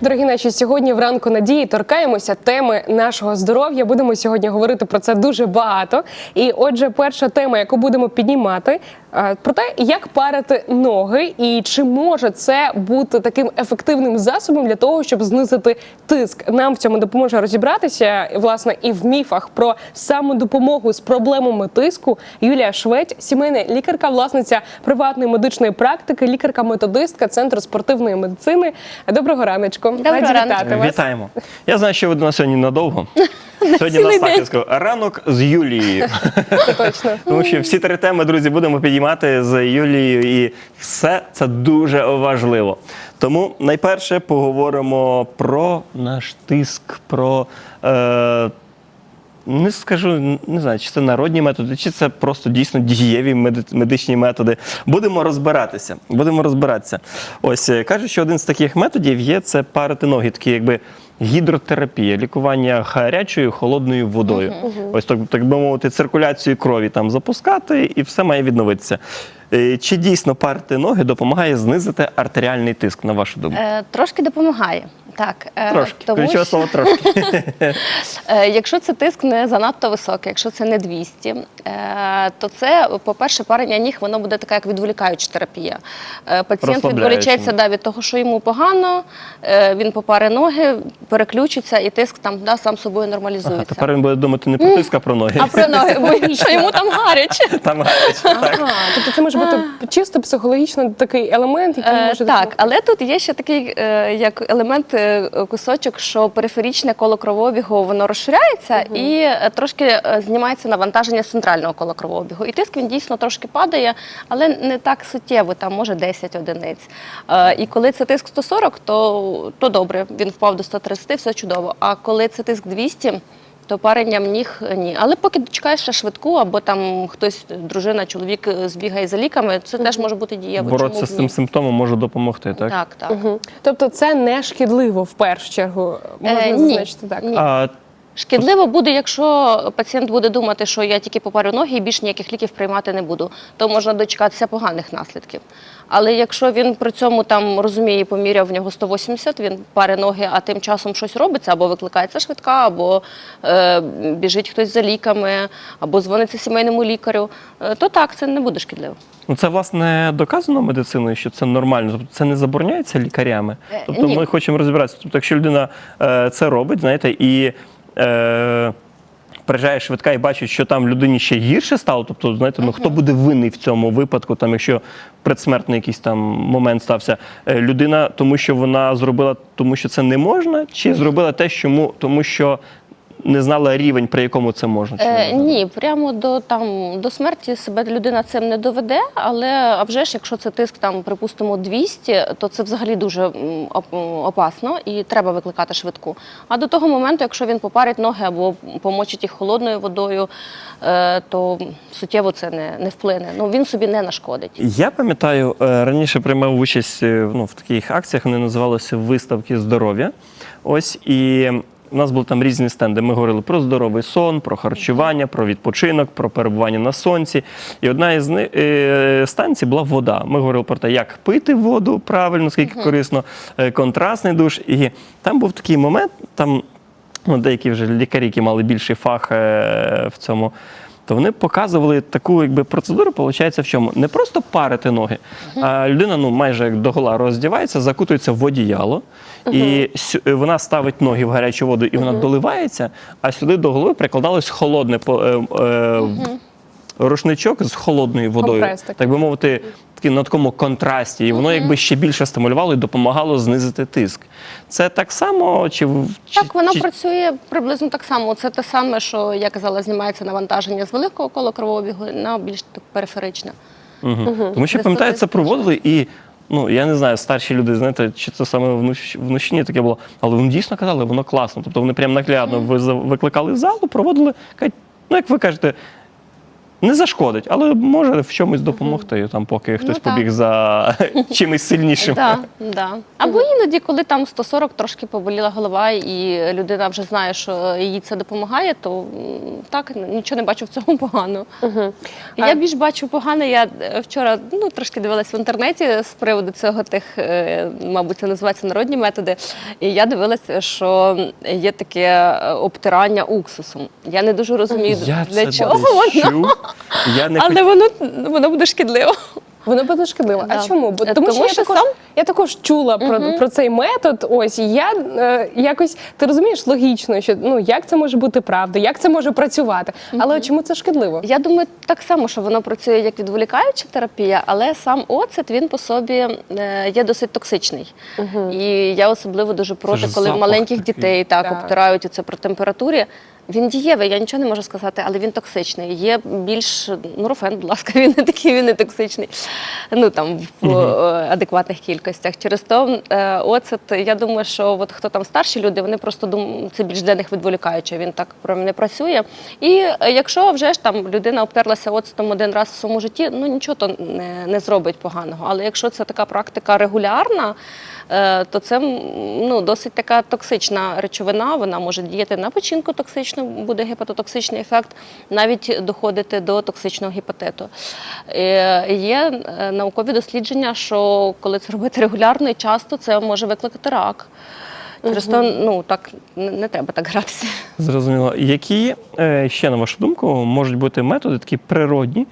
Дорогі наші, сьогодні вранку надії торкаємося теми нашого здоров'я. Будемо сьогодні говорити про це дуже багато. І отже, перша тема, яку будемо піднімати, е, про те, як парити ноги, і чи може це бути таким ефективним засобом для того, щоб знизити тиск. Нам в цьому допоможе розібратися власне і в міфах про самодопомогу з проблемами тиску. Юлія Швець, сімейна лікарка, власниця приватної медичної практики, лікарка-методистка Центру спортивної медицини. Доброго раночку. Доброго Раді ранку. вітати вас. Вітаємо. Я знаю, що ви до нас сьогодні надовго. Сьогодні нас так я сказав, ранок з Юлією. Точно. Тому що всі три теми, друзі, будемо підіймати з Юлією, і все це дуже важливо. Тому найперше поговоримо про наш тиск, про. Е, не скажу, не знаю, чи це народні методи, чи це просто дійсно дієві медичні методи. Будемо розбиратися. Будемо розбиратися. Ось е, кажуть, що один з таких методів є це парити ноги, такі якби гідротерапія, лікування гарячою холодною водою. Ось так, так би мовити, циркуляцію крові там запускати, і все має відновитися. Е, Чи дійсно парити ноги допомагає знизити артеріальний тиск, на вашу думку? Е, Трошки допомагає. Так, е, Трошки. тому що, слово трошки. е, якщо це тиск не занадто високий, якщо це не 200, е, то це, по-перше, парення ніг, воно буде така, як відволікаюча терапія. Пацієнт відволічеться да, від того, що йому погано, він попаре ноги, переключиться, і тиск там да, сам собою Ага, нормалізується. тепер він буде думати не про тиск, а про ноги. А про ноги, бо що йому там гаряче. Там гаряче. Так. Ага, тобто це може бути чисто психологічно такий елемент, який Е, може так, допомогти. але тут є ще такий е, як елемент е, кусочок, що периферичне коло кровообігу воно розширяється і е, трошки е, знімається навантаження центрального кола кровообігу. І тиск він дійсно трошки падає, але не так суттєво, там може 10 одиниць. Е, і коли це тиск 140, то, то добре, він впав до 130, все чудово. А коли це тиск 200, то паренням ніг е, ні. Але поки дочекаєшся ще швидку, або там хтось, дружина, чоловік е, збігає за ліками, це теж може бути дієво. Боротися з цим симптомом може допомогти, так? Так, так. Угу. Тобто це не шкідливо в першу чергу. Можна Е, ні. зазначити так. Ні. А, Шкідливо буде, якщо пацієнт буде думати, що я тільки попарю ноги і більш ніяких ліків приймати не буду, то можна дочекатися поганих наслідків. Але якщо він при цьому там розуміє, поміряв в нього 180, він паре ноги, а тим часом щось робиться, або викликається швидка, або е, біжить хтось за ліками, або дзвониться сімейному лікарю, е, то так, це не буде шкідливо. ну це власне доказано медициною, що це нормально. Тобто це не забороняється лікарями. Е, Тобто ні. ми хочемо розібратися. Тобто, якщо людина е, це робить, знаєте, і. Е, Приїжджає швидка і бачить, що там людині ще гірше стало. Тобто, знаєте, ну хто буде винний в цьому випадку, там, якщо предсмертний якийсь там момент стався, Е, людина, тому що вона зробила, тому що це не можна, чи зробила те, чому, тому що не знала рівень, при якому це можна? Чи не Е, можна? ні, прямо до там до смерті себе людина цим не доведе. Але а вже ж, якщо це тиск, там припустимо 200, то це взагалі дуже м, оп- опасно і треба викликати швидку. А до того моменту, якщо він попарить ноги або помочить їх холодною водою, е, то суттєво це не, не вплине. Ну він собі не нашкодить. Я пам'ятаю, е, раніше приймав участь е, ну, в таких акціях, вони називалися виставки здоров'я. Ось і. У нас були там різні стенди. Ми говорили про здоровий сон, про харчування, про відпочинок, про перебування на сонці. І одна із е, станцій була вода. Ми говорили про те, як пити воду правильно, скільки корисно, е, контрастний душ. І там був такий момент, там ну, деякі вже лікарі, які мали більший фах е, в цьому. То вони показували таку якби, процедуру, виходить, в чому? Не просто парити ноги, а людина ну, майже як догола роздівається, закутується в одіяло, і е, вона ставить ноги в гарячу воду і вона доливається, а сюди до голови прикладалось холодне е, е, рушничок з холодною водою. Так би мовити, на такому контрасті. І воно якби ще більше стимулювало і допомагало знизити тиск. Це так само, чи Так, воно чи- працює приблизно так само. Це те саме, що я казала, знімається навантаження з великого кола кровообігу на більш так периферичне. Мгм. Тому що пам'ятаю, це проводили і. Ну, я не знаю, старші люди, знаєте, чи це саме внуч... вночні таке було, але вони дійсно казали, воно класно. Тобто вони прям наглядно викликали в залу, проводили, ну як ви кажете, Не зашкодить, але може в чомусь допомогти, там, поки хтось Ну, так. побіг за чимось сильнішим. Да, да. Або іноді, коли там 140 трошки поболіла голова, і людина вже знає, що їй це допомагає, то так нічого не бачу в цьому поганого. Угу. Я більш бачу погане. Я е, вчора ну трошки дивилась в інтернеті з приводу цього тих, е, мабуть, це називається народні методи. І я дивилася, що є таке е, обтирання уксусом. Я не дуже розумію, Я для це чого воно. Я не але воно, воно буде шкідливо. Воно буде шкідливо. А чому? Бо Е, тому, тому що, що я, також, сам- я також чула про, про цей метод. Ось і я е, якось ти розумієш логічно, що ну як це може бути правда, як це може працювати. Але чому це шкідливо? Я думаю, так само, що воно працює як відволікаюча терапія, але сам оцет він по собі е, є досить токсичний. І я особливо дуже проти, коли маленьких такий. дітей так, Так. обтирають це при температурі. Він дієвий, я нічого не можу сказати, але він токсичний. Є більш нурофен, будь ласка, він не такий, він не токсичний. Ну там в е, адекватних кількостях. Через то е, оцет, я думаю, що от хто там старші люди, вони просто думають, це більш для них відволікаюче. Він так про не працює. І е, якщо вже ж там людина обтерлася оцетом один раз в своєму житті, ну нічого то не, не зробить поганого. Але якщо це така практика регулярна, то це ну, досить така токсична речовина. Вона може діяти на печінку токсично, буде гепатотоксичний ефект, навіть доходити до токсичного гепатиту. Е, Є е, наукові дослідження, що коли це робити регулярно і часто, це може викликати рак. Через то ну так не, треба так гратися. Зрозуміло. Які е, ще, на вашу думку, можуть бути методи такі природні,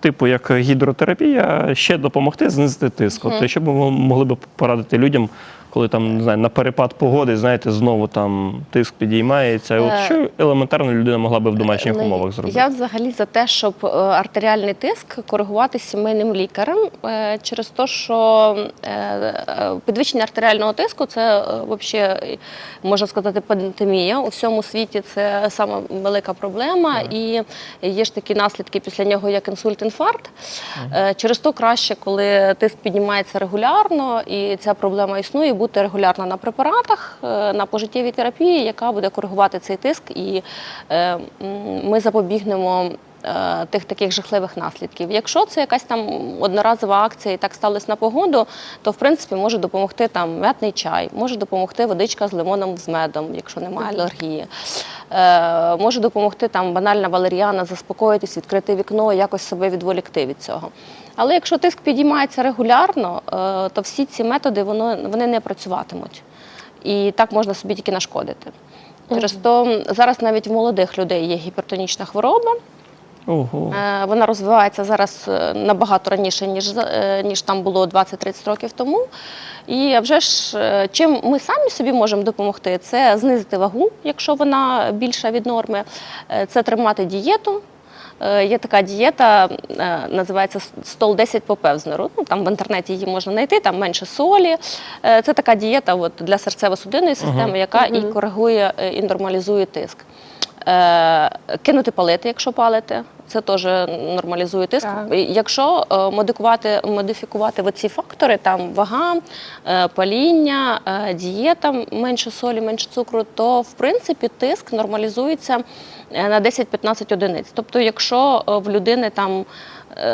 типу як гідротерапія, ще допомогти знизити тиск? От, щоб б ви могли б порадити людям, коли там не знаю, на перепад погоди, знаєте, знову там тиск підіймається. От Е, що елементарно людина могла би в домашніх Ну, умовах зробити? Я взагалі за те, щоб е, артеріальний тиск коригувати сімейним лікарем е, через те, що е, е, підвищення артеріального тиску це взагалі, можна сказати, пандемія. У всьому світі це сама велика проблема, і є ж такі наслідки після нього, як інсульт, інфаркт. Е, Через то краще, коли тиск піднімається регулярно, і ця проблема існує, бути регулярно на препаратах, е, на пожиттєвій терапії, яка буде коригувати цей тиск, і е, ми запобігнемо. е, Тих таких жахливих наслідків. Якщо це якась там одноразова акція і так сталося на погоду, то в принципі може допомогти там м'ятний чай, може допомогти водичка з лимоном з медом, якщо немає алергії. Е, може допомогти там банальна валеріана, заспокоїтись, відкрити вікно, якось себе відволікти від цього. Але якщо тиск підіймається регулярно, е, то всі ці методи воно, вони не працюватимуть. І так можна собі тільки нашкодити. Через то зараз навіть в молодих людей є гіпертонічна хвороба. Ого. Е, Вона розвивається зараз е, набагато раніше, ніж, ніж там було 20-30 років тому. І вже ж чим ми самі собі можемо допомогти, це знизити вагу, якщо вона більша від норми, це тримати дієту. Е, Є така дієта, е, називається стол 10 по Певзнеру. Ну, там в інтернеті її можна знайти, там менше солі. Е, Це така дієта от, для серцево-судинної системи, яка і коригує і нормалізує тиск. Е, Кинути палити, якщо палите, це теж нормалізує тиск. Так. Якщо е, модифікувати, модифікувати оці фактори, там вага, е, паління, дієта, менше солі, менше цукру, то в принципі тиск нормалізується на 10-15 одиниць. Тобто, якщо в людини там,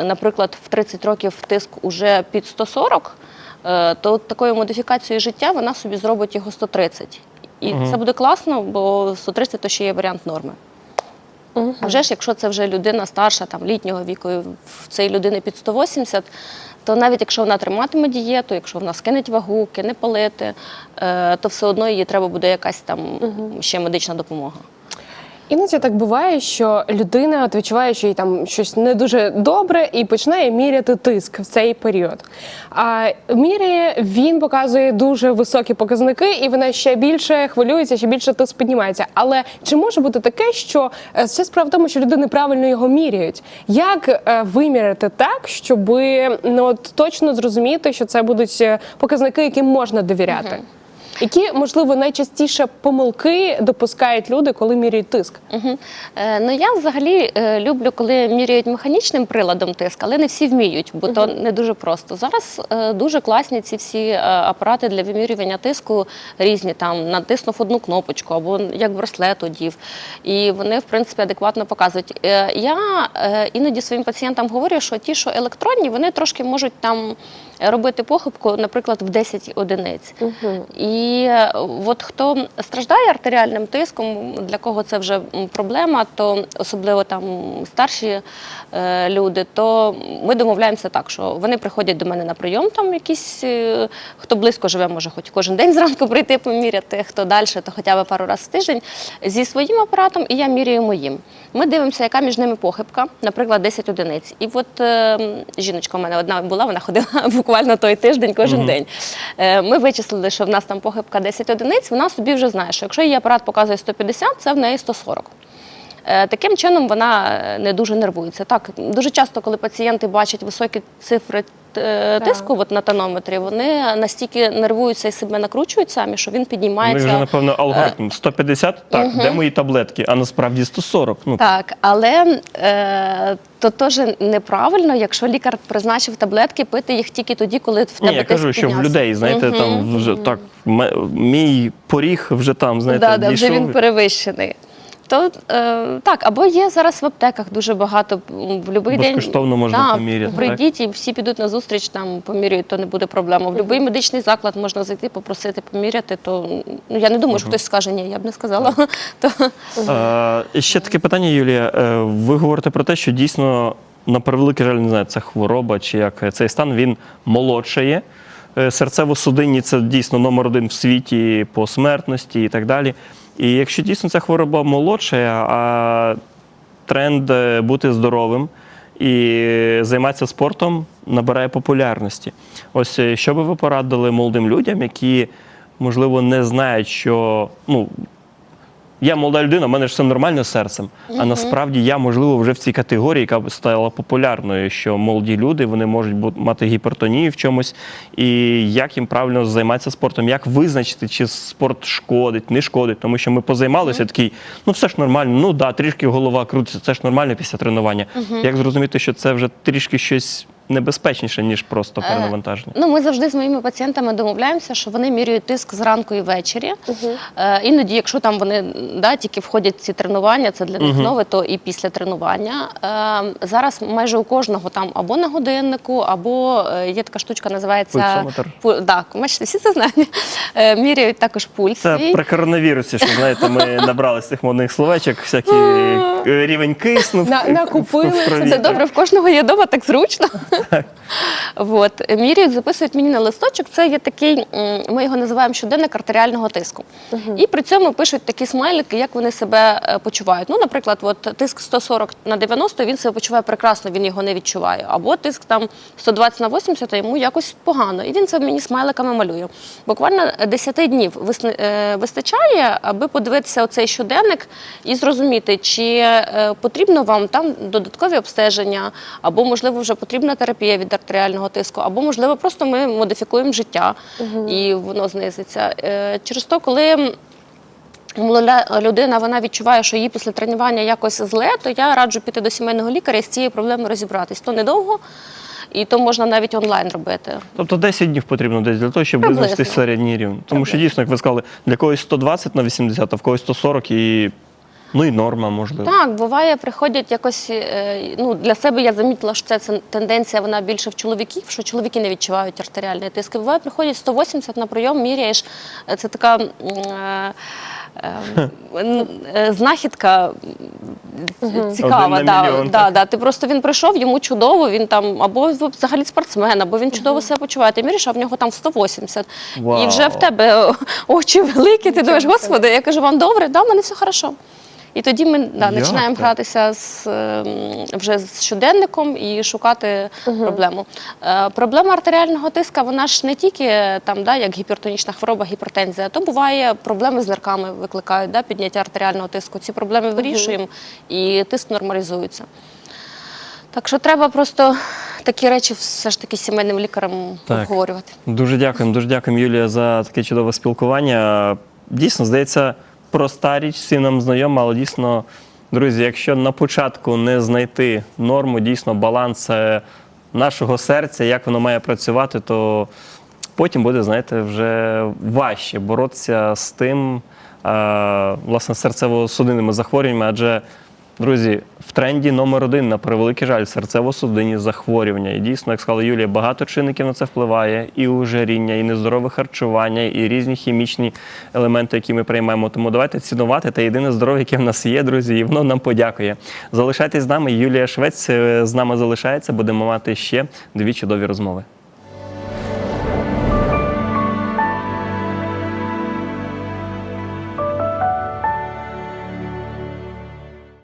наприклад, в 30 років тиск уже під 140, е, то такою модифікацією життя вона собі зробить його 130. І це буде класно, бо 130 то ще є варіант норми. А вже ж, якщо це вже людина старша, там літнього віку, і в цієї людини під 180, то навіть якщо вона триматиме дієту, якщо вона скинеть вагу, кине палити, е, то все одно їй треба буде якась там ще медична допомога. Іноді так буває, що людина відчуває, що їй там щось не дуже добре, і починає міряти тиск в цей період. А міряє він показує дуже високі показники, і вона ще більше хвилюється, ще більше тиск піднімається. Але чи може бути таке, що е, це справа в тому, що люди неправильно його міряють? Як е, виміряти так, щоб ну от точно зрозуміти, що це будуть е, показники, яким можна довіряти? Які, можливо, найчастіше помилки допускають люди, коли міряють тиск? Угу. Е, ну я взагалі е, люблю, коли міряють механічним приладом тиск, але не всі вміють, бо то не дуже просто. Зараз е, дуже класні ці всі е, апарати для вимірювання тиску різні. Там натиснув одну кнопочку або як браслет одів. І вони, в принципі, адекватно показують. Е, я е, іноді своїм пацієнтам говорю, що ті, що електронні, вони трошки можуть там робити похибку, наприклад, в 10 одиниць. І е, от хто страждає артеріальним тиском, для кого це вже проблема, то особливо там старші е, люди, то ми домовляємося так, що вони приходять до мене на прийом, там якісь, е, хто близько живе, може хоч кожен день зранку прийти поміряти, хто далі, то хоча б пару разів в тиждень зі своїм апаратом, і я міряю моїм. Ми дивимося, яка між ними похибка, наприклад, 10 одиниць. І от е, жіночка у мене одна була, вона ходила буквально той тиждень, кожен день. Е, ми вичислили, що в нас там похибка 10 одиниць. Вона собі вже знає, що якщо її апарат показує 150, це в неї 140. Е, Таким чином вона е, не дуже нервується. Так, дуже часто, коли пацієнти бачать високі цифри е, тиску от на тонометрі, вони настільки нервуються і себе накручують самі, що він Ми піднімається. вже, напевно, алгоритм 150, так, де мої таблетки, а насправді 140. Ну, Так, але е, то теж неправильно, якщо лікар призначив таблетки, пити їх тільки тоді, коли в тебе Ні, я тиск кажу, що в людей, знаєте, Мгм. там вже так, мій поріг вже там, знаєте, да, да, вже він перевищений. То е, так, або є зараз в аптеках дуже багато м, в будь-який день. Безкоштовно можна да, поміряти, Прийдіть і всі підуть на зустріч, там поміряють, то не буде проблеми. В будь-який медичний заклад можна зайти, попросити поміряти. То ну я не думаю, що хтось скаже ні, я б не сказала. То Е, і ще таке питання, Юлія. Е, ви говорите про те, що дійсно, на превеликий жаль, не знаю, це хвороба чи як цей стан, він молодшає. Е, Серцево-судинні це дійсно номер один в світі по смертності і так далі. І якщо дійсно ця хвороба молодша, а тренд е, бути здоровим і займатися спортом набирає популярності. Ось е, що би ви порадили молодим людям, які, можливо, не знають, що ну, я молода людина, в мене ж все нормально з серцем. А насправді я, можливо, вже в цій категорії, яка стала популярною, що молоді люди вони можуть бути мати гіпертонію в чомусь, і як їм правильно займатися спортом, як визначити, чи спорт шкодить, не шкодить, тому що ми позаймалися такий, ну все ж нормально, ну да, трішки голова крутиться, це ж нормально після тренування. Як зрозуміти, що це вже трішки щось небезпечніше, ніж просто перенавантаження? Ну, ми завжди з моїми пацієнтами домовляємося, що вони міряють тиск зранку і ввечері. Е, іноді, якщо там вони да, тільки входять в ці тренування, це для них нове, то і після тренування. Е, зараз майже у кожного там або на годиннику, або е, є така штучка, називається Пульсометр. Пу, да, бачите, всі це знають. Е, міряють також пульс. Це свій. при коронавірусі, що знаєте, ми набрали з цих модних словечок, всякий е, рівень кисню. в- На- накупилися. Це добре, в кожного є дома так зручно. От. Міряють, записують мені на листочок. Це є такий, ми його називаємо щоденник артеріального тиску. І при цьому пишуть такі смайлики, як вони себе е, почувають. Ну, наприклад, от тиск 140 на 90, він себе почуває прекрасно, він його не відчуває. Або тиск там 120 на 80, а йому якось погано. І він це мені смайликами малює. Буквально 10 днів е, вистачає, аби подивитися оцей щоденник і зрозуміти, чи е, потрібно вам там додаткові обстеження, або можливо вже потрібна терапія від артеріального тиску, або можливо просто ми модифікуємо життя і воно знизиться. Е, Через то, коли людина вона відчуває, що їй після тренування якось зле, то я раджу піти до сімейного лікаря і з цією проблемою розібратись. То недовго, і то можна навіть онлайн робити. Тобто 10 днів потрібно десь для того, щоб Приблизно. визначити середній рівень. Тому що дійсно, як ви сказали, для когось 120 на 80, а в когось 140 і ну і норма, можливо. Так, буває, приходять якось. е, Ну для себе я замітила, що це, це тенденція вона більше в чоловіків, що чоловіки не відчувають артеріальний тиск. Буває, приходять 180 на прийом, міряєш. Е, Це така. е, е, н- е, Знахідка цікава. Да, да, да. Ти просто він прийшов, йому чудово, він там або взагалі спортсмен, або він чудово себе почуває. Ти міряєш, а в нього там 180. І вже в тебе очі великі, ти думаєш, господи, я кажу, вам добре, да, в мене все хорошо. І тоді ми да, починаємо гратися з, ем, вже з щоденником і шукати проблему. Е, проблема артеріального тиска, вона ж не тільки там, да, як гіпертонічна хвороба, гіпертензія, то буває проблеми з нирками викликають да, підняття артеріального тиску. Ці проблеми вирішуємо і тиск нормалізується. Так що треба просто такі речі все ж таки з сімейним лікарем Так. обговорювати. Дуже дякуємо, дуже дякуємо, Юлія, за таке чудове спілкування. Дійсно, здається, проста річ, всім нам знайома, але дійсно, друзі, якщо на початку не знайти норму, дійсно баланс е, нашого серця, як воно має працювати, то потім буде, знаєте, вже важче боротися з тим, е, власне, серцево-судинними захворюваннями, адже Друзі, в тренді номер один на превеликий жаль серцево-судинні захворювання. І дійсно, як сказала Юлія, багато чинників на це впливає: і ожиріння, і нездорове харчування, і різні хімічні елементи, які ми приймаємо. Тому давайте цінувати те єдине здоров'я, яке в нас є, друзі, і воно нам подякує. Залишайтесь з нами. Юлія Швець е, з нами залишається. Будемо мати ще дві чудові розмови.